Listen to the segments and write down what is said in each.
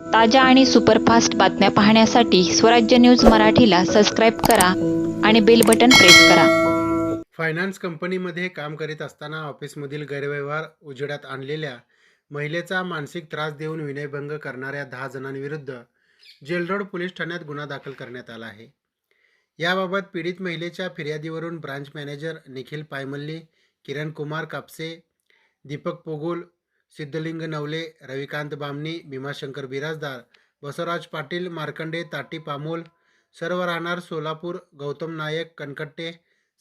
ताज्या आणि सुपरफास्ट बातम्या पाहण्यासाठी स्वराज्य न्यूज मराठीला सबस्क्राईब करा आणि बेल बटन प्रेस करा. फायनान्स कंपनीमध्ये काम करीत असताना ऑफिसमधील गैरव्यवहार उजेडात आणलेल्या महिलेचा मानसिक त्रास देऊन विनयभंग करणाऱ्या दहा जणांविरुद्ध जेलरोड पोलीस ठाण्यात गुन्हा दाखल करण्यात आला आहे. याबाबत पीडित महिलेच्या फिर्यादीवरून ब्रांच मॅनेजर निखिल पायमल्ली किरण कुमार कापसे दीपक पोगोल सिद्धलिंग नवले रविकांत बामणी भीमाशंकर बिराजदार बसवराज पाटील मार्कंडे ताटी पामोल सर्व राहणार सोलापूर गौतम नायक कनकट्टे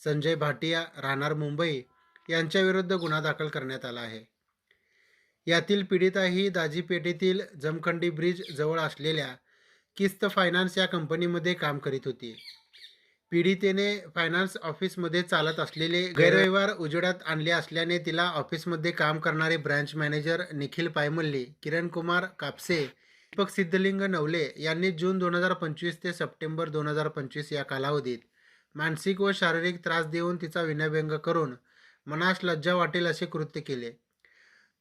संजय भाटिया राहणार मुंबई यांच्याविरुद्ध गुन्हा दाखल करण्यात आला आहे. यातील पीडिता ही दाजीपेठेतील जमखंडी ब्रिज जवळ असलेल्या किस्त फायनान्स या कंपनीमध्ये काम करीत होती. पीडितेने फायनान्स ऑफिसमध्ये चालत असलेले गैरव्यवहार उजेडात आणले असल्याने तिला ऑफिसमध्ये काम करणारे ब्रँच मॅनेजर निखिल पायमल्ली किरण कुमार कापसे दीपक सिद्धलिंग नवले यांनी जून दोन हजार पंचवीस ते सप्टेंबर दोन हजार पंचवीस या कालावधीत मानसिक व शारीरिक त्रास देऊन तिचा विनयभंग करून मनास लज्जा वाटेल असे कृत्य केले.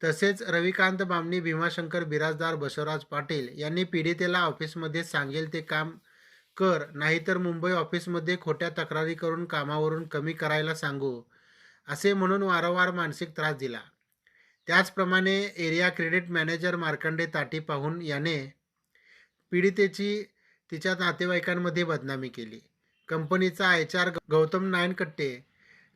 तसेच रविकांत बामणी भीमाशंकर बिराजदार बसवराज पाटील यांनी पीडितेला ऑफिसमध्ये सांगेल ते काम कर नाहीतर मुंबई ऑफिसमध्ये खोट्या तक्रारी करून कामावरून कमी करायला सांगू असे म्हणून वारंवार मानसिक त्रास दिला. त्याचप्रमाणे area credit manager Markande Tati पाहून याने पीडितेची तिच्या नातेवाईकांमध्ये बदनामी केली. कंपनीचा H R Gautam Nayankatte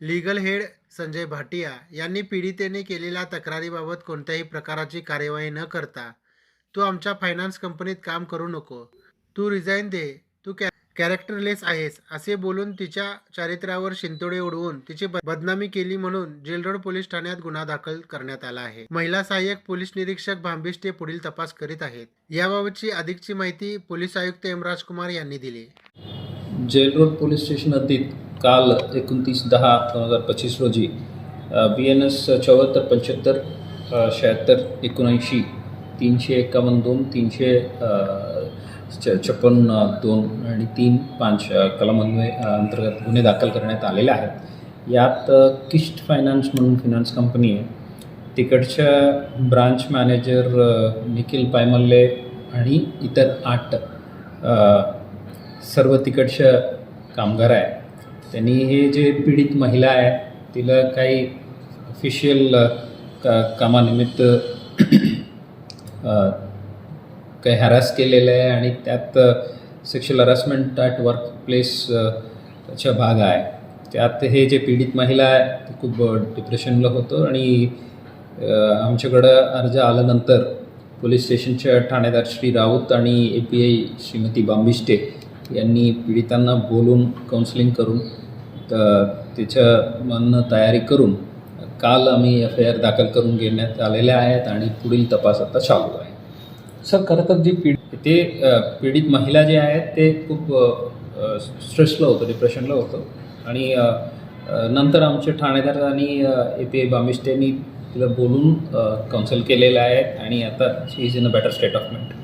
legal head Sanjay Bhatia यांनी पीडितेने केलेल्या तक्रारीबाबत कोणत्याही प्रकाराची कार्यवाही न करता तू आमच्या फायनान्स कंपनीत काम करू नको. तू रिझाईन दे. तू कॅ कॅरेक्टरलेस आहेस असे बोलून तिच्या चारित्र्यावर शिंतोडे उडवून तिची बदनामी केली म्हणून जेलरोड पोलीस ठाण्यात गुन्हा दाखल करण्यात आला आहे. महिला सहाय्यक पोलीस निरीक्षक भांबिष्टे पुढील तपास करीत आहेत. याबाबतची अधिकची माहिती पोलीस आयुक्त एम राजकुमार यांनी दिली. जेलरोड पोलीस स्टेशन हद्दीत काल एकोणतीस दहा दोन हजार पंचवीस रोजी बी एन एस चौऱ्याहत्तर पंच्याहत्तर शहात्तर एकोणऐंशी तीनशे एकावन्न दोन तीनशे छप्पन्न दोन आणि तीन पाच अ, अंतर्गत गुन्हे दाखल करण्यात आलेले आहेत. यात किस्ट फायनान्स म्हणून फिनान्स कंपनी आहे. तिकडच्या ब्रांच मॅनेजर निखिल पायमल्ले आणि इतर आठ सर्व तिकडच्या कामगार आहे त्यांनी हे जे पीडित महिला आहे तिला काही ऑफिशियल का कामानिमित्त काही हॅरास केलेलं आहे आणि त्यात सेक्शुअल हॅरासमेंट ॲट वर्क प्लेसचा भाग आहे. त्यात हे जे पीडित महिला आहे ते खूप डिप्रेशनला होतं आणि आमच्याकडं अर्ज आल्यानंतर पोलीस स्टेशनच्या ठाणेदार श्री राऊत आणि A P I Shrimati Bambishte यांनी पीडितांना बोलून काउन्सिलिंग करून तर म्हणणं तयारी करून काल आम्ही एफ आय आर दाखल करून घेण्यात आलेल्या आहेत आणि पुढील तपास आता चालू आहे. सर खरं तर जी पिढी ते पीडित महिला जे आहेत ते खूप स्ट्रेसला होतं डिप्रेशनला होतं. आणि नंतर आमचे ठाणेदार आणि ए पी आय बामिष्टेंनी तिला बोलून काउन्सिल केलेलं आहे. आणि आता she is in a better state of mind